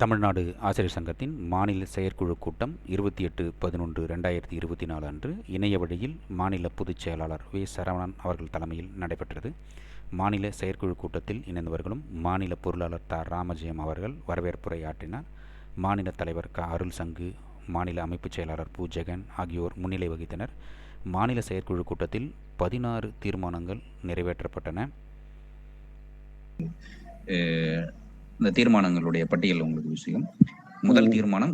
தமிழ்நாடு ஆசிரியர் சங்கத்தின் மாநில செயற்குழு கூட்டம் இருபத்தி எட்டு பதினொன்று ரெண்டாயிரத்தி இருபத்தி நாலு அன்று இணைய வழியில் மாநில பொதுச் செயலாளர் வே. சரவணன் அவர்கள் தலைமையில் நடைபெற்றது. மாநில செயற்குழு கூட்டத்தில் இணைந்தவர்களும் மாநில பொருளாளர் த. ராமஜெயம் அவர்கள் வரவேற்புரை ஆற்றினார். மாநில தலைவர் க. அருள் சங்கு மாநில அமைப்புச் செயலாளர் பூ. ஜெகன் ஆகியோர் முன்னிலை வகித்தனர். மாநில செயற்குழு கூட்டத்தில் பதினாறு தீர்மானங்கள் நிறைவேற்றப்பட்டன. இந்த தீர்மானங்களுடைய பட்டியல் உங்களுக்கு விஷயம். முதல் தீர்மானம்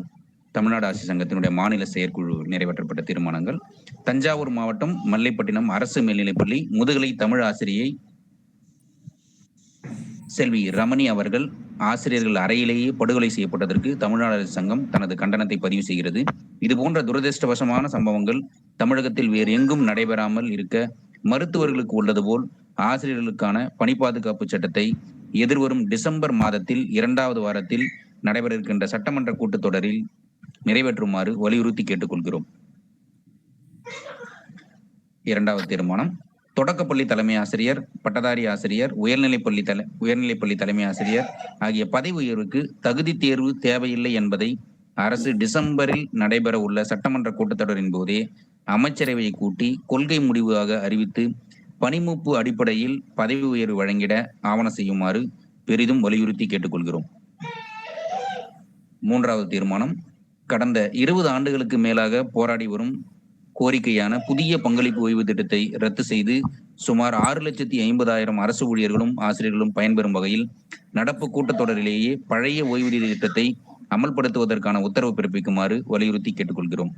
தமிழ்நாடு ஆட்சி சங்கத்தினுடைய மாநில செயற்குழு நிறைவேற்றப்பட்ட தீர்மானங்கள். தஞ்சாவூர் மாவட்டம் மல்லைப்பட்டினம் அரசு மேல்நிலைப்பள்ளி முதுகலை தமிழ் ஆசிரியை செல்வி ரமணி அவர்கள் ஆசிரியர்கள் அறையிலேயே படுகொலை செய்யப்பட்டதற்கு தமிழ்நாடு அரசு சங்கம் தனது கண்டனத்தை பதிவு செய்கிறது. இது போன்ற துரதிருஷ்டவசமான சம்பவங்கள் தமிழகத்தில் வேறு எங்கும் நடைபெறாமல் இருக்க மருத்துவர்களுக்கு உள்ளது போல் ஆசிரியர்களுக்கான பணி பாதுகாப்பு சட்டத்தை எதிர்வரும் டிசம்பர் மாதத்தில் இரண்டாவது வாரத்தில் நடைபெற இருக்கின்ற சட்டமன்ற கூட்டத்தொடரில் நிறைவேற்றுமாறு வலியுறுத்தி கேட்டுக்கொள்கிறோம். இரண்டாவது தீர்மானம் தொடக்கப்பள்ளி தலைமை ஆசிரியர் பட்டதாரி ஆசிரியர் உயர்நிலைப்பள்ளி தலை உயர்நிலைப்பள்ளி தலைமை ஆசிரியர் ஆகிய பதவி உயர்வுக்கு தகுதி தேர்வு தேவையில்லை என்பதை அரசு டிசம்பரில் நடைபெற உள்ள சட்டமன்ற கூட்டத்தொடரின் போதே அமைச்சரவையை கூட்டி கொள்கை முடிவாக அறிவித்து பணிமூப்பு அடிப்படையில் பதவி உயர்வு வழங்கிட ஆவண செய்யுமாறு பெரிதும் வலியுறுத்தி கேட்டுக்கொள்கிறோம். மூன்றாவது தீர்மானம் கடந்த இருபது ஆண்டுகளுக்கு மேலாக போராடி வரும் கோரிக்கையான புதிய பங்களிப்பு ஓய்வு திட்டத்தை ரத்து செய்து சுமார் ஆறு லட்சத்தி ஐம்பதாயிரம் அரசு ஊழியர்களும் ஆசிரியர்களும் பயன்பெறும் வகையில் நடப்பு கூட்டத்தொடரிலேயே பழைய ஓய்வூதிய திட்டத்தை அமல்படுத்துவதற்கான உத்தரவு பிறப்பிக்குமாறு வலியுறுத்தி கேட்டுக்கொள்கிறோம்.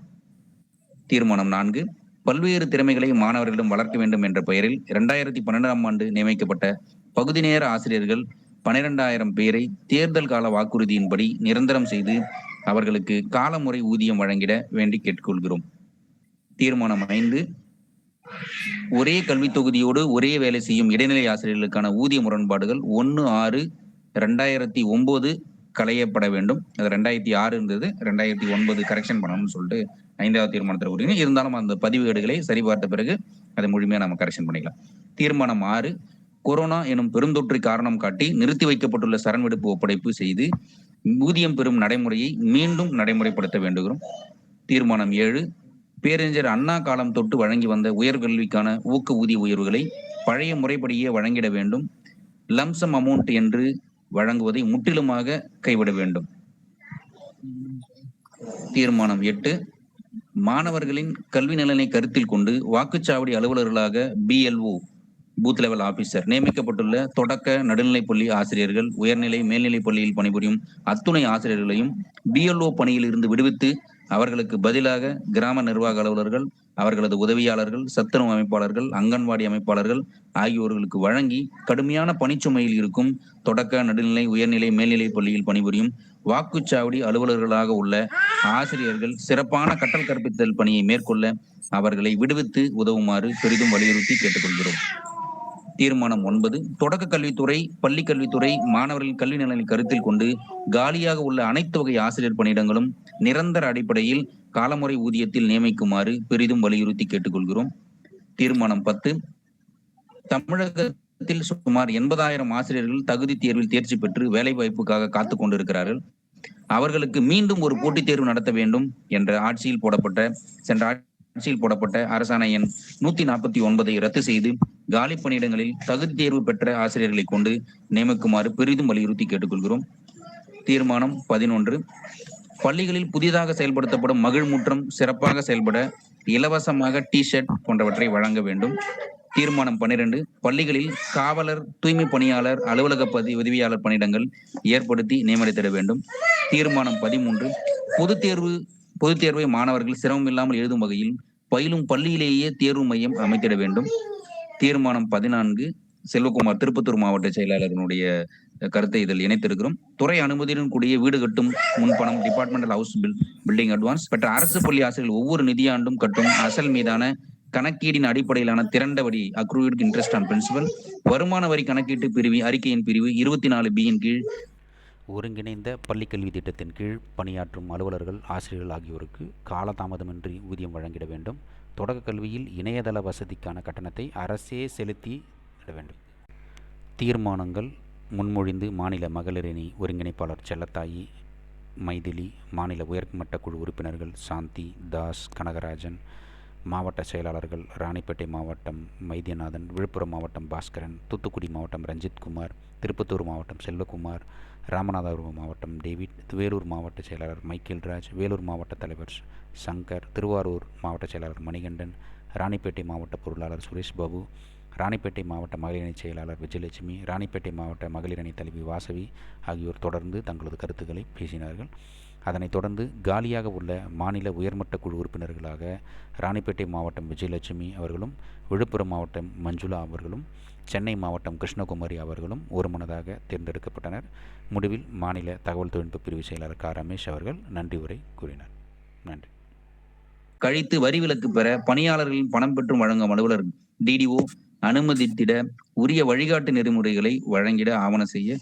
தீர்மானம் நான்கு பல்வேறு திறமைகளை மாணவர்களிடம் வளர்க்க வேண்டும் என்ற பெயரில் இரண்டாயிரத்தி பன்னெண்டாம் ஆண்டு நியமிக்கப்பட்ட பகுதி நேர ஆசிரியர்கள் பனிரெண்டாயிரம் பேரை தேர்தல் கால வாக்குறுதியின்படி நிரந்தரம் செய்து அவர்களுக்கு காலமுறை ஊதியம் வழங்கிட வேண்டி கேட்டுக்கொள்கிறோம். தீர்மானம் ஐந்து. ஒரே கல்வித் தொகுதியோடு ஒரே வேலை செய்யும் இடைநிலை ஆசிரியர்களுக்கான ஊதிய முரண்பாடுகள் ஒன்று ஆறு ரெண்டாயிரத்தி ஒன்பது களையப்பட வேண்டும். அது ரெண்டாயிரத்தி ஆறு இருந்தது ரெண்டாயிரத்தி ஒன்பது கரெக்ஷன் பண்ணணும்னு சொல்லிட்டு ஐந்தாவது தீர்மானத்தில் கூறுங்க இருந்தாலும் அந்த பதிவேடுகளை சரிபார்த்த பிறகு அதை முழுமையாக நம்ம கரெக்ஷன் பண்ணிக்கலாம். தீர்மானம் ஆறு கொரோனா எனும் பெருந்தொற்றை காரணம் காட்டி நிறுத்தி வைக்கப்பட்டுள்ள சரண்வெடுப்பு ஒப்படைப்பு செய்து ஊதியம் பெறும் நடைமுறையை மீண்டும் நடைமுறைப்படுத்த வேண்டுகிறோம். தீர்மானம் ஏழு பேரறிஞர் அண்ணா காலம் தொட்டு வழங்கி வந்த உயர்கல்விக்கான ஊக்க ஊதிய உயர்வுகளை பழைய முறைப்படியே வழங்கிட வேண்டும். லம்சம் அமௌண்ட் என்று வழங்குவதை முற்றிலுமாக கைவிட வேண்டும். தீர்மானம் எட்டு மாணவர்களின் கல்வி நலனை கருத்தில் கொண்டு வாக்குச்சாவடி அலுவலர்களாக பிஎல்ஓ பூத் லெவல் ஆபீசர் நியமிக்கப்பட்டுள்ள தொடக்க நடுநிலைப்பள்ளி ஆசிரியர்கள் உயர்நிலை மேல்நிலைப் பள்ளியில் பணிபுரியும் அத்துணை ஆசிரியர்களையும் பிஎல்ஓ பணியில் இருந்து விடுவித்து அவர்களுக்கு பதிலாக கிராம நிர்வாக அலுவலர்கள் அவர்களது உதவியாளர்கள் சத்துணவு அமைப்பாளர்கள் அங்கன்வாடி அமைப்பாளர்கள் ஆகியோர்களுக்கு வழங்கி கடுமையான பணிச்சுமையில் இருக்கும் தொடக்க நடுநிலை உயர்நிலை மேல்நிலை பள்ளியில் பணிபுரியும் வாக்குச்சாவடி அலுவலர்களாக உள்ள ஆசிரியர்கள் சிறப்பான கற்றல் கற்பித்தல் பணியை மேற்கொள்ள அவர்களை விடுவித்து உதவுமாறு பெரிதும் வலியுறுத்தி கேட்டுக்கொள்கிறோம். தீர்மானம் ஒன்பது தொடக்க கல்வித்துறை பள்ளி கல்வித்துறை மாணவர்களின் கல்வி நலனை கருத்தில் கொண்டு காலியாக உள்ள அனைத்து வகை ஆசிரியர் பணியிடங்களும் நிரந்தர அடிப்படையில் காலமுறை ஊதியத்தில் நியமிக்குமாறு பெரிதும் வலியுறுத்தி கேட்டுக்கொள்கிறோம். தீர்மானம் பத்து தமிழகத்தில் சுமார் எண்பதாயிரம் ஆசிரியர்கள் தகுதி தேர்வில் தேர்ச்சி பெற்று வேலை வாய்ப்புக்காக காத்து கொண்டிருக்கிறார்கள் அவர்களுக்கு மீண்டும் ஒரு போட்டித் தேர்வு நடத்த வேண்டும் என்ற ஆட்சியில் போடப்பட்ட சென்ற ஆட்சியில் போடப்பட்ட அரசாணை எண் நூத்தி நாற்பத்தி ஒன்பதை ரத்து செய்து காலி பணியிடங்களில் தகுதி தேர்வு பெற்ற ஆசிரியர்களை கொண்டு நியமிக்குமாறு பெரிதும் வலியுறுத்தி கேட்டுக்கொள்கிறோம். தீர்மானம் பதினொன்று. பள்ளிகளில் புதிதாக செயல்படுத்தப்படும் மகிழ்மூற்றம் சிறப்பாக செயல்பட இலவசமாக டி ஷர்ட் போன்றவற்றை வழங்க வேண்டும். தீர்மானம் பன்னிரண்டு. பள்ளிகளில் காவலர் தூய்மை பணியாளர் அலுவலக பதி உதவியாளர் பணியிடங்கள் ஏற்படுத்தி நியமனித்திட வேண்டும். தீர்மானம் பதிமூன்று. பொதுத் தேர்வு பொது தேர்வை மாணவர்கள் சிரமம் இல்லாமல் எழுதும் வகையில் பயிலும் பள்ளியிலேயே தேர்வு மையம் அமைத்திட வேண்டும். தீர்மானம் பதினான்கு. செல்வகுமார் திருப்பத்தூர் மாவட்ட செயலாளர்களுடைய கருத்தை இதில் இணைத்திருக்கிறோம். துறை அனுமதியுடன் கூடிய வீடு கட்டும் முன்பணம் departmental house bill building advance பெற்ற அரசு பள்ளி ஆசிரியர்கள் ஒவ்வொரு நிதியாண்டும் கட்டும் அசல் மீதான கணக்கீடின் அடிப்படையிலான திரண்ட வரி அக்ரூட் இன்ட்ரெஸ்ட் ஆன் பிரின்சிபல் வருமான வரி கணக்கீட்டு பிரிவு அறிக்கையின் பிரிவு இருபத்தி நாலு பியின் கீழ் ஒருங்கிணைந்த பள்ளிக்கல்வி திட்டத்தின் கீழ் பணியாற்றும் அலுவலர்கள் ஆசிரியர்கள் ஆகியோருக்கு காலதாமதமின்றி ஊதியம் வழங்கிட வேண்டும். தொடக்க கல்வியில் இணையதள வசதிக்கான கட்டணத்தை அரசே செலுத்தி விட வேண்டும். தீர்மானங்கள் முன்மொழிந்து மாநில மகளிரணி ஒருங்கிணைப்பாளர் செல்லத்தாயி மைதிலி மாநில உயர்மட்ட குழு உறுப்பினர்கள் சாந்தி தாஸ் கனகராஜன் மாவட்ட செயலாளர்கள் ராணிப்பேட்டை மாவட்டம் மைத்தியநாதன் விழுப்புரம் மாவட்டம் பாஸ்கரன் தூத்துக்குடி மாவட்டம் ரஞ்சித்குமார் திருப்பத்தூர் மாவட்டம் செல்வகுமார் ராமநாதபுரம் மாவட்டம் டேவிட் வேலூர் மாவட்ட செயலாளர் மைக்கேல்ராஜ் வேலூர் மாவட்ட தலைவர் சங்கர் திருவாரூர் மாவட்ட செயலாளர் மணிகண்டன் ராணிப்பேட்டை மாவட்ட பொருளாளர் சுரேஷ் பாபு ராணிப்பேட்டை மாவட்ட மகளிரணி செயலாளர் விஜயலட்சுமி ராணிப்பேட்டை மாவட்ட மகளிரணி தலைவி வாசவி ஆகியோர் தொடர்ந்து தங்களது கருத்துக்களை பேசினார்கள். அதனைத் தொடர்ந்து காலியாக உள்ள மாநில உயர்மட்ட குழு உறுப்பினர்களாக ராணிப்பேட்டை மாவட்டம் விஜயலட்சுமி அவர்களும் விழுப்புரம் மாவட்டம் மஞ்சுளா அவர்களும் சென்னை மாவட்டம் கிருஷ்ணகுமாரி அவர்களும் ஒருமனதாக தேர்ந்தெடுக்கப்பட்டனர். முடிவில் மாநில தகவல் தொழில்நுட்ப பிரிவு செயலாளர் கா. ரமேஷ் அவர்கள் நன்றி உரை கூறினார். நன்றி. கழித்து வரி விலக்கு பெற பணியாளர்களின் பணம் பெற்றும் வழங்கும் அலுவலர் டிடிஓ அனுமதித்திட உரிய வழிகாட்டு நெறிமுறைகளை வழங்கிட ஆவண செய்ய